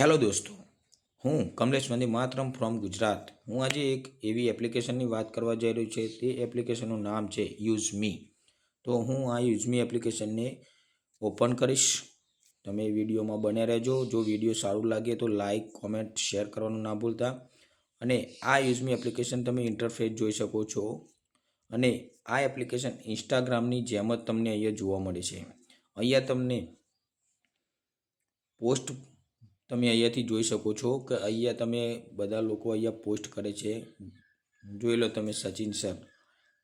Hello દોસ્તો, હું Kamlesh Vande Mataram from Gujarat. હું આજે એક એવી એપ્લિકેશનની વાત કરવા જઈ રહ્યો છે. તે એપ્લિકેશનનું નામ છે યુઝ મી તો હું આ યુઝ મી એપ્લિકેશનને ઓપન કરીશ. તમે વિડીયોમાં બને રહેજો. જો વીડિયો સારું લાગે તો લાઇક કોમેન્ટ શેર કરવાનું ના ભૂલતા. અને આ યુઝ મી એપ્લિકેશન તમે ઇન્ટરફેસ જોઈ શકો છો. અને આ એપ્લિકેશન ઇન્સ્ટાગ્રામની જેમ જ તમને અહીંયા જોવા મળે છે. અહીંયા તમને પોસ્ટ તમે અહીંયાથી જોઈ શકો છો કે અહીંયા તમે બધા લોકો અહીંયા પોસ્ટ કરે છે. જોઈ લો તમે સચિન સર.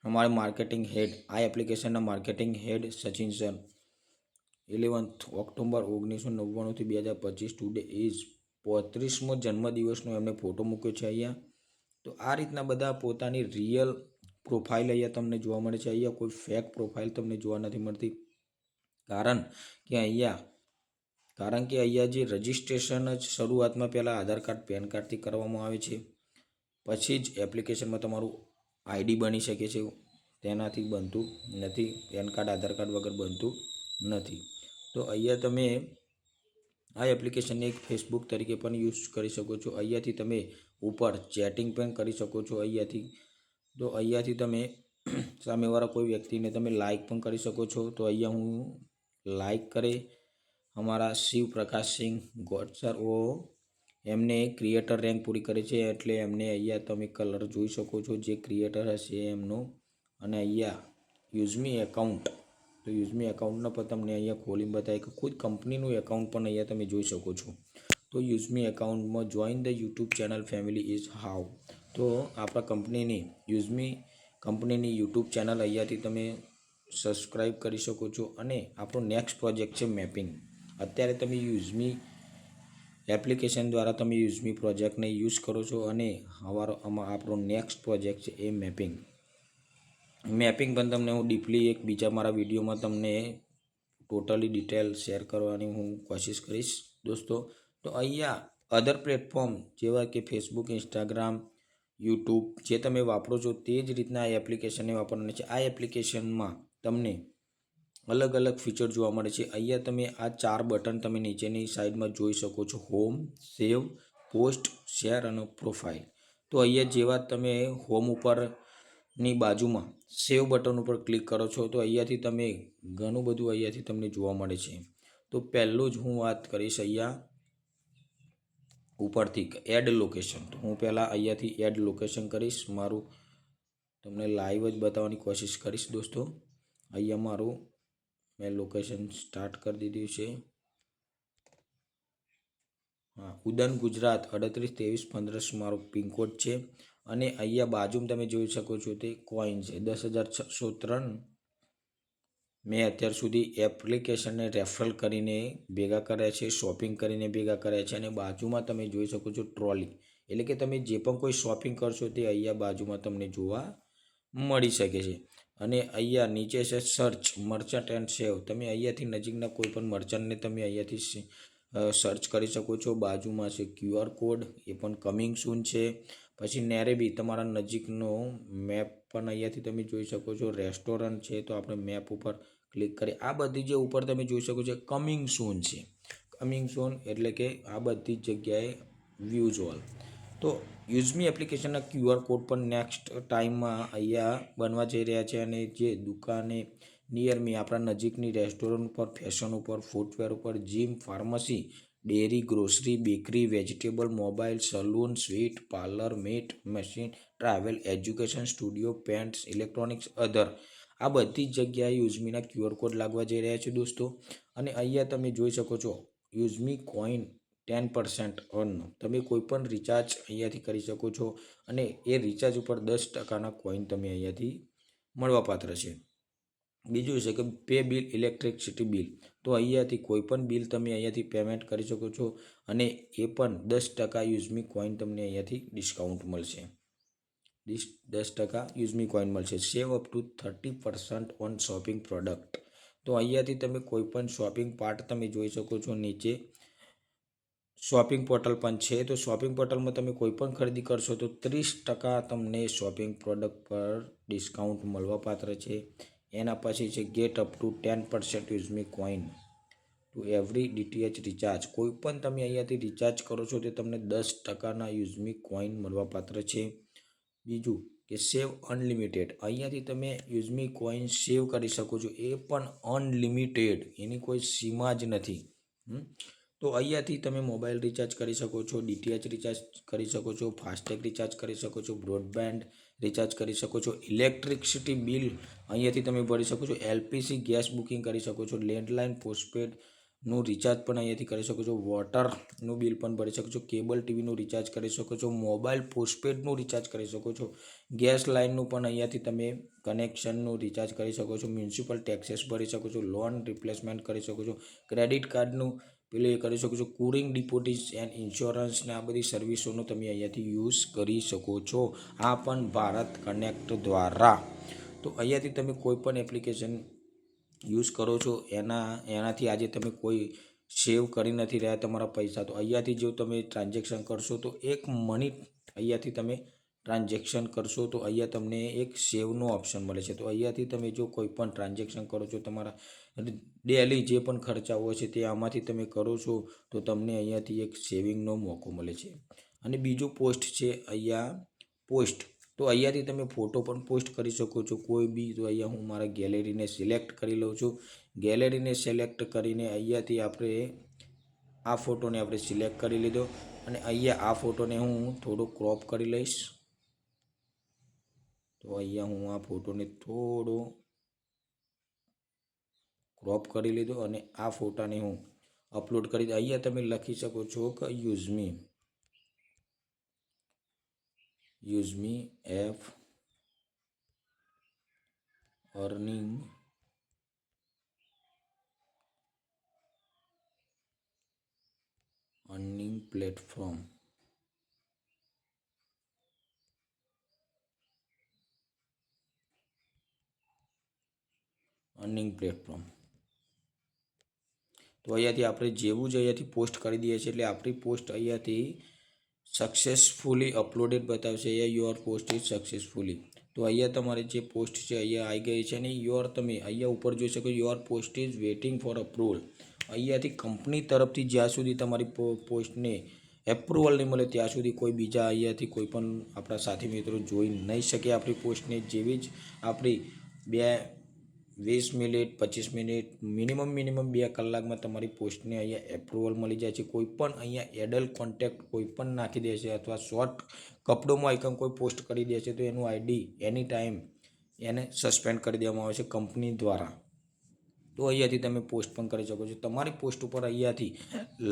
અમારા માર્કેટિંગ હેડ, આ એપ્લિકેશનના marketing head Sachin sir. Eleventh October ઓગણીસો નવ્વાણુંથી બે હજાર પચીસ ટુડે ઇઝ પોત્રીસમો જન્મદિવસનો એમને ફોટો મૂક્યો છે અહીંયા. તો આ રીતના બધા પોતાની રિયલ પ્રોફાઇલ અહીંયા તમને જોવા મળે છે. અહીંયા કોઈ ફેક પ્રોફાઇલ તમને જોવા નથી મળતી. કારણ કે અહીંયા કારણ કે અહીંયા જે રજિસ્ટ્રેશન જ શરૂઆતમાં પહેલાં આધાર કાર્ડ, પેન કાર્ડથી કરવામાં આવે છે. પછી જ એપ્લિકેશનમાં તમારું આઈડી બની શકે છે. તેનાથી બનતું નથી. પેન કાર્ડ, આધાર કાર્ડ વગર બનતું નથી. તો અહીંયા તમે આ એપ્લિકેશનને એક ફેસબુક તરીકે પણ યુઝ કરી શકો છો. અહીંયાથી તમે ઉપર ચેટિંગ પણ કરી શકો છો અહીંયાથી. તો અહીંયાથી તમે સામેવાળા કોઈ વ્યક્તિને તમે લાઇક પણ કરી શકો છો. તો અહીંયા હું લાઇક કરે અમારા શિવ પ્રકાશ સિંહ ગોડ સર. ઓ, એમને ક્રિએટર રેન્ક પૂરી કરી છે એટલે એમને અહીંયા તમે કલર જોઈ શકો છો જે ક્રિએટર હશે એમનું. અને અહીંયા યુઝમી એકાઉન્ટ તો યુઝમી એકાઉન્ટના પર તમને અહીંયા ખોલીને બતાવે કે ખુદ કંપનીનું એકાઉન્ટ પણ અહીંયા તમે જોઈ શકો છો. તો યુઝમી એકાઉન્ટમાં join the YouTube channel family is how તો આપણા કંપનીની યુઝમી કંપનીની યુટ્યુબ ચેનલ અહીંયાથી તમે સબસ્ક્રાઈબ કરી શકો છો. અને આપણો નેક્સ્ટ પ્રોજેક્ટ છે મેપિંગ અત્યારે તમે યુઝમી એપ્લિકેશન દ્વારા તમે યુઝમી પ્રોજેક્ટને યુઝ કરો છો અને અમારો આપણો નેક્સ્ટ પ્રોજેક્ટ છે એ મેપિંગ મેપિંગ પણ તમને હું ડીપલી એક બીજા મારા વિડીયોમાં તમને ટોટલી ડિટેલ શેર કરવાની હું કોશિશ કરીશ, દોસ્તો. તો અહીંયા અધર પ્લેટફોર્મ જેવા કે ફેસબુક ઇન્સ્ટાગ્રામ યુટ્યુબ જે તમે વાપરો છો તે જ રીતના આ એપ્લિકેશનને વાપરવાની છે. આ એપ્લિકેશનમાં તમને અલગ અલગ ફીચર જોવા મળે છે. અહીંયા તમે આ ચાર બટન તમે નીચેની સાઈડમાં જોઈ શકો છો. હોમ સેવ પોસ્ટ શેર અને પ્રોફાઇલ તો અહીંયા જેવા તમે હોમ ઉપરની બાજુમાં સેવ બટન ઉપર ક્લિક કરો છો, તો અહીંયાથી તમે ઘણું બધું અહીંયાથી તમને જોવા મળે છે. તો પહેલું જ હું વાત કરીશ અહીંયા ઉપરથી એડ લોકેશન તો હું પહેલાં અહીંયાથી એડ લોકેશન કરીશ. મારું તમને લાઈવ જ બતાવવાની કોશિશ કરીશ દોસ્તો. અહીંયા મારું મેં લોકેશન સ્ટાર્ટ કરી દીધું છે. હા, ઉદન, ગુજરાત, અડત્રીસ, ત્રેવીસ, પંદરસ મારો પિનકોડ છે. અને અહીંયા બાજુમાં તમે જોઈ શકો છો તે કોઈન છે. દસ હજાર છસો ત્રણ મેં અત્યાર સુધી એપ્લિકેશનને રેફરલ કરીને ભેગા કર્યા છે શોપિંગ કરીને ભેગા કર્યા છે અને બાજુમાં તમે જોઈ શકો છો ટ્રોલી એટલે કે તમે જે પણ કોઈ શોપિંગ કરશો તે અહીંયા બાજુમાં તમને જોવા મળી શકે છે. અને અહીંયા નીચે છે સર્ચ મર્ચન્ટ એન્ડ સેવ તમે અહીંયાથી નજીકના કોઈ પણ મર્ચન્ટને તમે અહીંયાથી સર્ચ કરી શકો છો. બાજુમાં છે ક્યુઆર કોડ એ પણ કમિંગ સૂન છે. પછી નેરેબી તમારા નજીકનો મેપ પણ અહીંયાથી તમે જોઈ શકો છો. રેસ્ટોરન્ટ છે, તો આપણે મેપ ઉપર ક્લિક કરીએ આ બધી જે ઉપર તમે જોઈ શકો છો કમિંગ સૂન છે. કમિંગ સૂન એટલે કે આ બધી જગ્યાએ વ્યૂઝ ઓલ તો યુઝમી એપ્લિકેશનના ક્યુઆર કોડ પણ નેક્સ્ટ ટાઈમમાં અહીંયા બનવા જઈ રહ્યા છે અને જે દુકાને નિયર મી આપણા નજીકની રેસ્ટોરન્ટ ઉપર, ફેશન ઉપર, ફૂટવેર ઉપર, gym, pharmacy, dairy, grocery, bakery, vegetable, mobile, salon, sweet, parlour, mat, machine, travel, education, studio, pants, electronics, other. આ બધી જ જગ્યાએ યુઝમીના ક્યુઆર કોડ લાગવા જઈ રહ્યા છે દોસ્તો. અને અહીંયા તમે જોઈ શકો છો, use me coin ten percent ઓનનું તમે કોઈ પણ રિચાર્જ અહીંયાથી કરી શકો છો અને એ રિચાર્જ ઉપર દસ ટકાના કોઈન તમે અહીંયાથી મળવાપાત્ર છે. બીજું છે કે પે બિલ ઇલેક્ટ્રિસિટી બિલ તો અહીંયાથી કોઈ પણ બિલ તમે અહીંયાથી પેમેન્ટ કરી શકો છો અને એ પણ દસ ટકા યુઝમી કોઈન તમને અહીંયાથી ડિસ્કાઉન્ટ મળશે. દસ ટકા યુઝમી કોઈન મળશે. Save up to thirty percent on shopping product તો અહીંયાથી તમે કોઈ પણ શોપિંગ પાર્ટ તમે જોઈ શકો છો નીચે શોપિંગ પોર્ટલ પણ છે, તો શોપિંગ પોર્ટલમાં તમે કોઈ પણ ખરીદી કરશો તો ત્રીસ ટકા તમને શોપિંગ પ્રોડક્ટ પર ડિસ્કાઉન્ટ મળવાપાત્ર છે. એના પછી છે get up to ten percent use me coin to every DTH recharge. કોઈ પણ તમે અહીંયાથી રિચાર્જ કરો છો તે તમને દસ ટકાના યુઝમી કોઈન મળવાપાત્ર છે. બીજું કે સેવ અનલિમિટેડ. અહીંયાથી તમે યુઝમી કોઈન સેવ કરી શકો છો. એ પણ અનલિમિટેડ. એની કોઈ સીમા જ નથી. તો અહીંયાથી તમે મોબાઈલ રિચાર્જ કરી શકો છો ડીટીએચ રિચાર્જ કરી શકો છો ફાસ્ટેગ રિચાર્જ કરી શકો છો બ્રોડબેન્ડ રિચાર્જ કરી શકો છો ઇલેક્ટ્રિસિટી બિલ અહીંયાથી તમે ભરી શકો છો એલપીસી ગેસ બુકિંગ કરી શકો છો લેન્ડલાઇન પોસ્ટપેડનું રિચાર્જ પણ અહીંયાથી કરી શકો છો વોટરનું બિલ પણ ભરી શકો છો કેબલ ટીવીનું રિચાર્જ કરી શકો છો મોબાઈલ પોસ્ટપેડનું રિચાર્જ કરી શકો છો ગેસ લાઇનનું પણ અહીંયાથી તમે કનેક્શનનું રિચાર્જ કરી શકો છો મ્યુનિસિપલ ટેક્સેસ ભરી શકો છો લોન રિપ્લેસમેન્ટ કરી શકો છો ક્રેડિટ કાર્ડનું પેલું એ કરી શકો છો. કુરિંગ ડિપોઝિટ્સ એન્ડ ઇન્સ્યોરન્સને આ બધી સર્વિસોનો તમે અહીંયાથી યુઝ કરી શકો છો. આ પણ ભારત કનેક્ટ દ્વારા. તો અહીંયાથી તમે કોઈ પણ એપ્લિકેશન યુઝ કરો છો, એના, એનાથી આજે તમે કોઈ સેવ કરી નથી રહ્યા તમારા પૈસા. તો અહીંયાથી જો તમે ટ્રાન્ઝેક્શન કરશો, તો એક મની અહીંયાથી તમે ટ્રાન્ઝેક્શન કરશો, તો અહીંયા તમને એક સેવનો ઓપ્શન મળે છે. તો અહીંયાથી તમે જો કોઈ પણ ટ્રાન્ઝેક્શન કરો છો, તમારા ડેલી જે પણ ખર્ચાઓ છે તે આમાંથી તમે કરો છો, તો તમને અહીંયાથી એક સેવિંગનો મોકો મળે છે. અને બીજું પોસ્ટ છે અહીંયા પોસ્ટ તો અહીંયાથી તમે ફોટો પણ પોસ્ટ કરી શકો છો. કોઈ બી તો અહીંયા હું મારા ગેલેરીને સિલેક્ટ કરી લઉં છું. ગેલેરીને સિલેક્ટ કરીને અહીંયાથી આપણે આ ફોટોને આપણે સિલેક્ટ કરી લીધો. અને અહીંયા આ ફોટોને હું થોડો ક્રોપ કરી લઈશ. તો અહીંયા હું આ ફોટોને થોડો ક્રોપ કરી લીધો અને આ ફોટાને હું અપલોડ કરી દઉં. અહીંયા તમે લખી શકો છો કે use me use me F earning earning platform earning platform તો અહીંયાથી આપણે જેવું જ અહીંયાથી પોસ્ટ કરી દઈએ છીએ, એટલે આપણી પોસ્ટ અહીંયાથી સક્સેસફુલી અપલોડેડ બતાવશે. અહીંયા યોર પોસ્ટ ઇઝ સક્સેસફુલી તો અહીંયા તમારી જે પોસ્ટ છે, અહીંયા આવી ગઈ છે અને યોર તમે અહીંયા ઉપર જોઈ શકો your post is waiting for approval અહીંયાથી કંપની તરફથી જ્યાં સુધી તમારી પોસ્ટને એપ્રુવલ નહીં મળે, ત્યાં સુધી કોઈ બીજા અહીંયાથી કોઈ પણ આપણા સાથી મિત્રો જોઈ નહીં શકે આપણી પોસ્ટને જેવી જ આપણી બે વીસ મિનિટ, પચીસ મિનિટ, મિનિમમ મિનિમમ બે કલાકમાં તમારી પોસ્ટને અહીંયા એપ્રુવલ મળી જાય છે. કોઈ પણ અહીંયા એડલ કોન્ટેક્ટ કોઈ પણ નાખી દે છે અથવા શોર્ટ કપડોમાં આઈકન કોઈ પોસ્ટ કરી દે છે તો એનું આઈડી એની ટાઈમ એને સસ્પેન્ડ કરી દેવામાં આવે છે કંપની દ્વારા. તો અહીંયાથી તમે પોસ્ટ પણ કરી શકો છો. તમારી પોસ્ટ ઉપર અહીંયાથી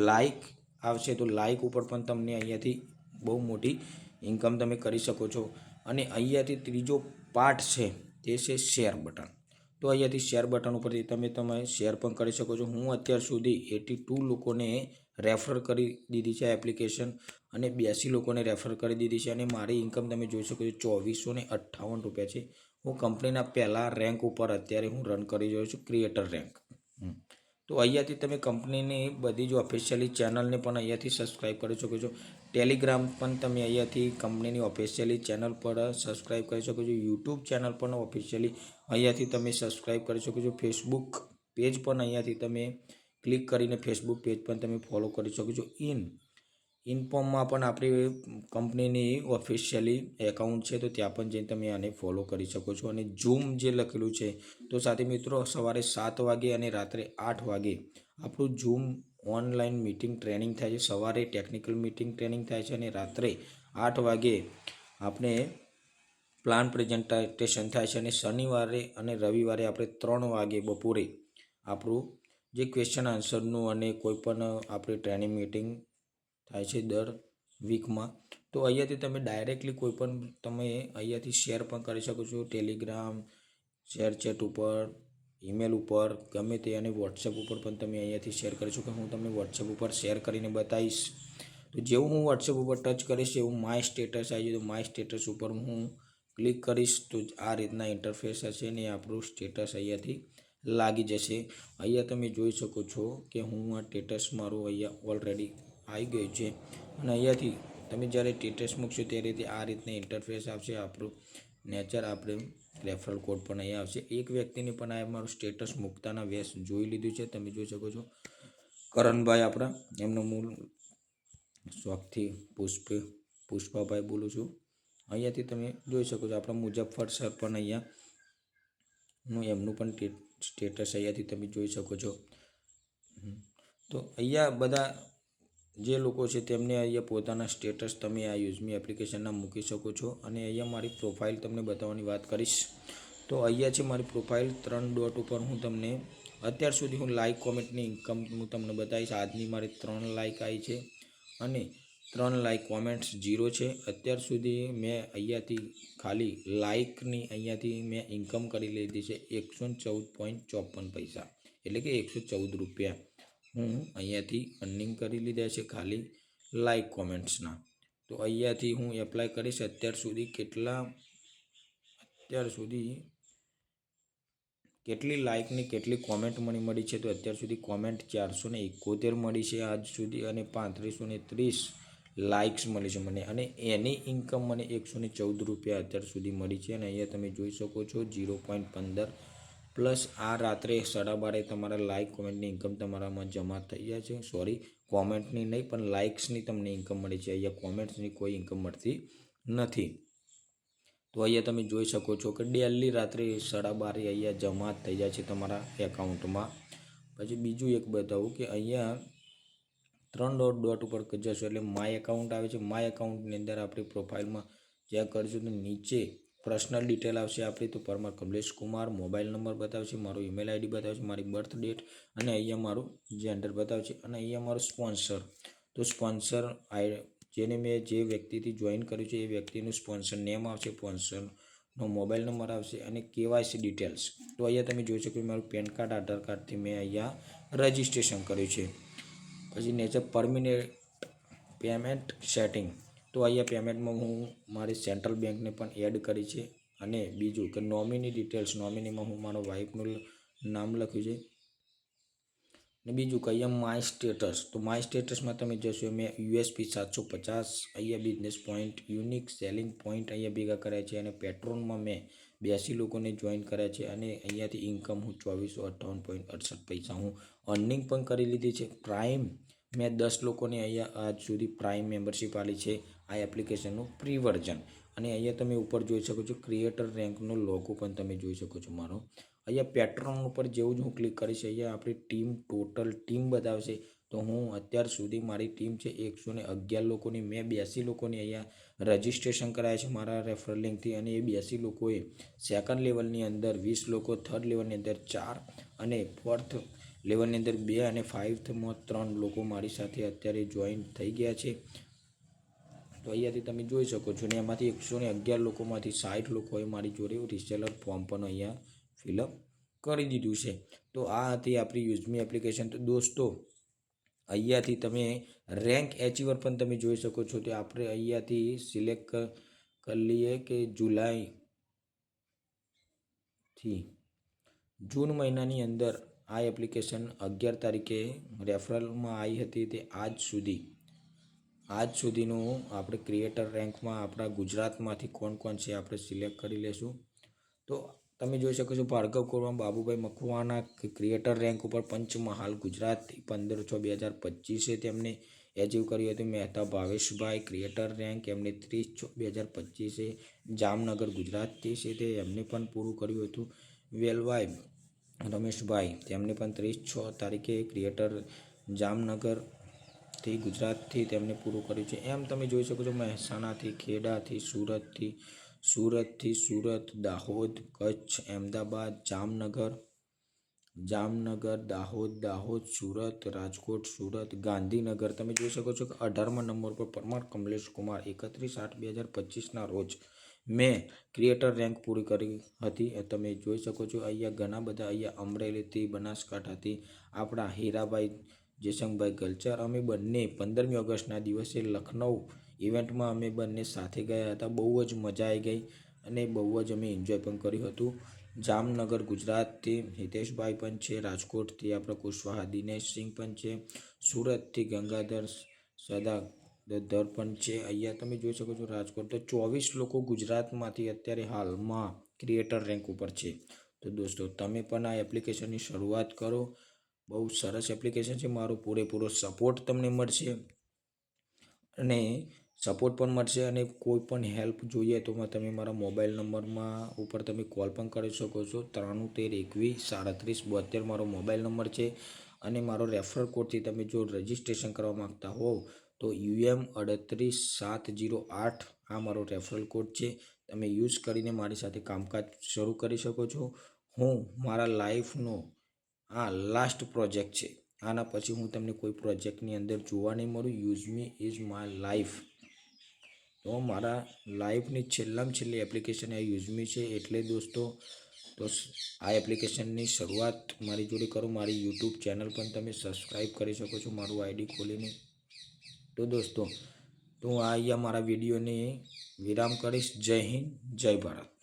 લાઇક આવશે તો લાઇક ઉપર પણ તમને અહીંયાથી બહુ મોટી ઇન્કમ તમે કરી શકો છો. અને અહીંયાથી ત્રીજો પાર્ટ છે, તે છે શેર બટન તો અહીંયાથી શેર બટન ઉપરથી તમે તમે શેર પણ કરી શકો છો. હું અત્યાર સુધી એટી ટુ લોકોને રેફર કરી દીધી છે એપ્લિકેશન અને બ્યાસી લોકોને રેફર કરી દીધી છે અને મારી ઇન્કમ તમે જોઈ શકો છો ચોવીસો ને અઠ્ઠાવન રૂપિયા છે. હું કંપનીના પહેલાં રેન્ક ઉપર અત્યારે હું રન કરી રહ્યો છું ક્રિએટર રેન્ક તો અહીંયાથી તમે કંપનીની બધી જ ઓફિશિયલી ચેનલને પણ અહીંયાથી સબસ્ક્રાઈબ કરી શકો છો. ટેલિગ્રામ પણ તમે અહીંયાથી કંપનીની ઓફિશિયલી ચેનલ પર સબસ્ક્રાઈબ કરી શકો છો. યુટ્યુબ ચેનલ પણ ઓફિશિયલી અહીંયાથી તમે સબસ્ક્રાઈબ કરી શકો છો. ફેસબુક પેજ પણ અહીંયાથી તમે ક્લિક કરીને ફેસબુક પેજ પણ તમે ફોલો કરી શકો છો. ઇન ઇન્ફોર્મમાં પણ આપણી કંપનીની ઓફિશિયલી એકાઉન્ટ છે, તો ત્યાં પણ જઈને તમે આને ફોલો કરી શકો છો. અને ઝૂમ જે લખેલું છે, તો સાથે મિત્રો સવારે સાત વાગે અને રાત્રે આઠ વાગે આપણું ઝૂમ ઓનલાઈન મીટિંગ ટ્રેનિંગ થાય છે. સવારે ટેકનિકલ મીટિંગ ટ્રેનિંગ થાય છે અને રાત્રે આઠ વાગે આપણે પ્લાન પ્રેઝન્ટેશન થાય છે અને શનિવારે અને રવિવારે આપણે ત્રણ વાગે બપોરે આપણું જે ક્વેશ્ચન આન્સરનું અને કોઈ પણ આપણે ટ્રેનિંગ મીટિંગ થાય છે દર વીકમાં તો અહીંયાથી તમે ડાયરેક્ટલી કોઈ પણ તમે અહીંયાથી શેર પણ કરી શકો છો. ટેલિગ્રામ શેર ચેટ ઉપર ઈમેલ ઉપર, ગમે તે અને વોટ્સએપ ઉપર પણ તમે અહીંયાથી શેર કરી શકો. હું તમને વોટ્સએપ ઉપર શેર કરીને બતાવીશ. તો જેવું હું વોટ્સએપ ઉપર ટચ કરીશ, એવું માય સ્ટેટસ આવી જાય, તો માય સ્ટેટસ ઉપર હું ક્લિક કરીશ, તો આ રીતના ઇન્ટરફેસ હશે ને આપણું સ્ટેટસ અહીંયાથી લાગી જશે. અહીંયા તમે જોઈ શકો છો કે હું આ સ્ટેટસ મારું અહીંયા ઓલરેડી આવી ગયું છે. અને અહીંયાથી તમે જ્યારે સ્ટેટસ મૂકશો તે આ રીતના ઇન્ટરફેસ આવશે. આપણું નેચર આપણે રેફરલ કોડ પણ અહીંયા આવશે. એક વ્યક્તિને પણ આ મારું સ્ટેટસ મૂકતાના વેસ જોઈ લીધું છે. તમે જોઈ શકો છો. કરણભાઈ આપણા, એમનું મૂળ શોખથી પુષ્પ, પુષ્પાભાઈ બોલું છું. અહીંયાથી તમે જોઈ શકો છો આપણા મુજફ્ફર સર પણ અહીંયા નું એમનું પણ સ્ટેટસ અહીંયાથી તમે જોઈ શકો છો. તો અહીંયા બધા જે લોકો છે તેમને અહીંયા પોતાના સ્ટેટસ તમે આ યુઝમી એપ્લિકેશનના મૂકી શકો છો. અને અહીંયા મારી પ્રોફાઇલ તમને બતાવવાની વાત કરીશ. તો અહીંયા છે મારી પ્રોફાઇલ ત્રણ ડોટ ઉપર હું તમને અત્યાર સુધી હું લાઇક કોમેન્ટની ઇન્કમ હું તમને બતાવીશ. આજની મારી ત્રણ લાઇક આવી છે અને ત્રણ લાઇક કોમેન્ટ્સ જીરો છે. અત્યાર સુધી મેં અહીંયાથી ખાલી લાઇકની અહીંયાથી મેં ઇન્કમ કરી લીધી છે એકસો ચૌદ પોઈન્ટ ચોપન પૈસા. એટલે કે એકસો ચૌદ રૂપિયા. હું અહીંયાથી અર્નિંગ કરી લીધા છે ખાલી લાઇક કોમેન્ટ્સના તો અહીંયાથી હું એપ્લાય કરીશ અત્યાર સુધી કેટલા, અત્યાર સુધી કેટલી લાઇકની કેટલી કોમેન્ટ મને મળી છે. તો અત્યાર સુધી કોમેન્ટ ચારસો ને એકોતેર મળી છે આજ સુધી અને પાંત્રીસો ને ત્રીસ લાઇક્સ મળી છે મને. અને એની ઇન્કમ મને એકસો ને ચૌદ રૂપિયા અત્યાર સુધી મળી છે. અને અહીંયા તમે જોઈ શકો છો જીરો પોઈન્ટ પંદર પ્લસ આ રાત્રે સાડા બારે તમારા લાઇક કોમેન્ટની ઇન્કમ તમારામાં જમા થઈ જાય છે. સોરી કોમેન્ટની નહીં, પણ લાઇક્સની તમને ઇન્કમ મળી છે અહીંયા કોમેન્ટ્સની કોઈ ઇન્કમ મળતી નથી. તો અહીંયા તમે જોઈ શકો છો કે ડેલી રાત્રે સાડા બારે અહીંયા જમા થઈ જાય છે તમારા એકાઉન્ટમાં પછી બીજું એક બતાવું કે અહીંયા ત્રણ ડોટ ડોટ ઉપર જશો એટલે માય એકાઉન્ટ આવે છે. માય એકાઉન્ટની અંદર આપણી પ્રોફાઇલમાં જ્યાં કરશું તો નીચે પર્સનલ ડિટેલ આવશે આપણી તો પરમાર કમલેશ કુમાર, મોબાઈલ નંબર બતાવશે, મારો ઈમેલ આઈડી બતાવશે, મારી બર્થ ડેટ અને અહીંયા મારું જેન્ડર બતાવશે અને અહીંયા મારું સ્પોન્સર તો સ્પોન્સર આઈ જેને મેં જે વ્યક્તિથી જોઈન કર્યું છે એ વ્યક્તિનું સ્પોન્સર નેમ આવશે સ્પોન્સરનો મોબાઈલ નંબર આવશે અને કેવાયસી ડિટેલ્સ તો અહીંયા તમે જોઈ શકો મારું પેન કાર્ડ આધાર કાર્ડથી મેં અહીંયા રજિસ્ટ્રેશન કર્યું છે. પછી નેચર પરમિનેન્ટ પેમેન્ટ સેટિંગ તો અહીંયા પેમેન્ટમાં હું મારી સેન્ટ્રલ બેંકને પણ એડ કરી છે અને બીજું કે નોમિની ડિટેલ્સ નોમિનીમાં હું મારો વાઈફનું નામ લખ્યું છે. ને બીજું કે માય સ્ટેટસ તો માય સ્ટેટસમાં તમે જશો મેં યુએસપી સાતસો પચાસ, અહીંયા business point unique selling point અહીંયા ભેગા કર્યા છે અને પેટ્રોલમાં મેં બ્યાસી લોકોને જોઈન કર્યા છે અને અહીંયાથી ઇન્કમ હું ચોવીસો અઠ્ઠાવન પોઈન્ટ અડસઠ પૈસા હું અર્નિંગ પણ કરી લીધી છે. પ્રાઇમ મેં દસ લોકોને અહીંયા આજ સુધી પ્રાઇમ મેમ્બરશિપ આપી છે, આ એપ્લિકેશનનું પ્રી વર્ઝન અને અહીંયા તમે ઉપર જોઈ શકો છો ક્રિએટર રેન્કનો લોગો પણ તમે જોઈ શકો છો મારો. અહીંયા પેટ્રોન ઉપર જેવું જ હું ક્લિક કરીશ, અહીંયા આપણી ટીમ ટોટલ ટીમ બતાવશે. તો હું અત્યાર સુધી મારી ટીમ છે એકસો ને અગિયાર લોકોની, મેં બ્યાસી લોકોની અહીંયા રજિસ્ટ્રેશન કરાયા છે મારા રેફરલ લિંકથી અને એ બ્યાસી લોકોએ સેકન્ડ લેવલની અંદર વીસ લોકો થર્ડ લેવલની અંદર ચાર અને ફોર્થ લેવલની અંદર બે અને ફાઇવમાં ત્રણ લોકો મારી સાથે અત્યારે જોઈન થઈ ગયા છે. તો અહીંયાથી તમે જોઈ શકો છો ને એમાંથી એકસો ને અગિયાર લોકોમાંથી સાઠ લોકોએ મારી જોડે રિસેલર ફોર્મ પણ અહીંયા ફિલઅપ કરી દીધું છે. તો આ હતી આપણી યુઝમી એપ્લિકેશન તો દોસ્તો, અહીંયાથી તમે રેન્ક એચીવર પણ તમે જોઈ શકો છો તો આપણે અહીંયાથી સિલેક્ટ કરી લઈએ કે જુલાઈથી જૂન મહિનાની અંદર આ એપ્લિકેશન અગિયાર તારીખે રેફરલમાં આવી હતી તે આજ સુધી. આજ સુધીનું આપણે ક્રિએટર રેન્કમાં આપણા ગુજરાતમાંથી કોણ કોણ છે આપણે સિલેક્ટ કરી લેશું. તો તમે જોઈ શકો છો ભાર્ગવ કોરવા બાબુભાઈ મખવાના ક્રિએટર રેન્ક ઉપર પંચમહાલ ગુજરાત પંદર છ બે હજાર પચીસે તેમને એચિવ કર્યું હતું. મહેતા ભાવેશભાઈ ક્રિએટર રેન્ક એમને ત્રીસ છ બે હજાર પચીસે જામનગર ગુજરાતથી છે તે એમને પણ પૂરું કર્યું હતું. વેલવાઈ રમેશભાઈ તેમને પણ ત્રીસ છ તારીખે ક્રિએટર જામનગરથી ગુજરાતથી તેમને પૂરું કર્યું છે. એમ તમે જોઈ શકો છો મહેસાણાથી ખેડાથી સુરતથી સુરતથી સુરત દાહોદ, કચ્છ, અમદાવાદ, જામનગર જામનગર, દાહોદ દાહોદ, સુરત, રાજકોટ, સુરત, ગાંધીનગર. તમે જોઈ શકો છો કે અઢારમા નંબર પર પરમાર કમલેશ કુમાર એકત્રીસ આઠ બે હજાર પચીસના રોજ મેં ક્રિએટર રેન્ક પૂરી કરી હતી. તમે જોઈ શકો છો, અહીંયા ઘણા બધા અહીંયા અમરેલીથી બનાસકાંઠાથી આપણા હીરાભાઈ જયશંકભાઈ ગલચર. અમે બંને પંદરમી ઓગસ્ટના દિવસે લખનઉ ઇવેન્ટમાં અમે બંને સાથે ગયા હતા. બહુ જ મજા આવી ગઈ અને બહુ જ અમે એન્જોય પણ કર્યું હતું. જામનગર ગુજરાતથી હિતેશભાઈ પણ છે, રાજકોટથી આપણા કુશવાહા દિનેશસિંહ પણ છે, સુરતથી ગંગાધર સદા દર પણ છે. અહીંયા તમે જોઈ શકો છો રાજકોટ. તો ચોવીસ લોકો ગુજરાતમાંથી અત્યારે હાલમાં ક્રિએટર રેન્ક ઉપર છે. તો દોસ્તો, તમે પણ આ એપ્લિકેશનની શરૂઆત કરો. બહુ સરસ એપ્લિકેશન છે. મારો પૂરેપૂરો સપોર્ટ તમને મળશે. અને સપોર્ટ પણ મળશે અને કોઈ પણ હેલ્પ જોઈએ તો તમે મારા મોબાઈલ નંબરમાં ઉપર તમે કોલ પણ કરી શકો છો. ત્રાણું તેર એકવીસ, સાડત્રીસ બોતેર મારો મોબાઈલ નંબર છે. અને મારો રેફરલ કોડથી તમે જો રજિસ્ટ્રેશન કરવા માગતા હોવ તો યુએમ અડત્રીસ સાત જીરો આઠ આ મારો રેફરલ કોડ છે. તમે યુઝ કરીને મારી સાથે કામકાજ શરૂ કરી શકો છો. હું મારા લાઈફનો આ લાસ્ટ પ્રોજેક્ટ છે. આના પછી હું તમને કોઈ પ્રોજેક્ટની અંદર જોવા નહીં મળું. Use me is my life તો મારા લાઈફની છેલ્લામાં છેલ્લી એપ્લિકેશન આ યુઝમી છે. એટલે દોસ્તો, તો આ એપ્લિકેશનની શરૂઆત મારી જોડે કરો. મારી યુટ્યુબ ચેનલ પણ તમે સબસ્ક્રાઈબ કરી શકો છો. મારું આઈડી ખોલીને તો દોસ્તો તો આ અહીંયા મારા વિડીયોને વિરામ કરીશ. જય હિન્દ જય ભારત.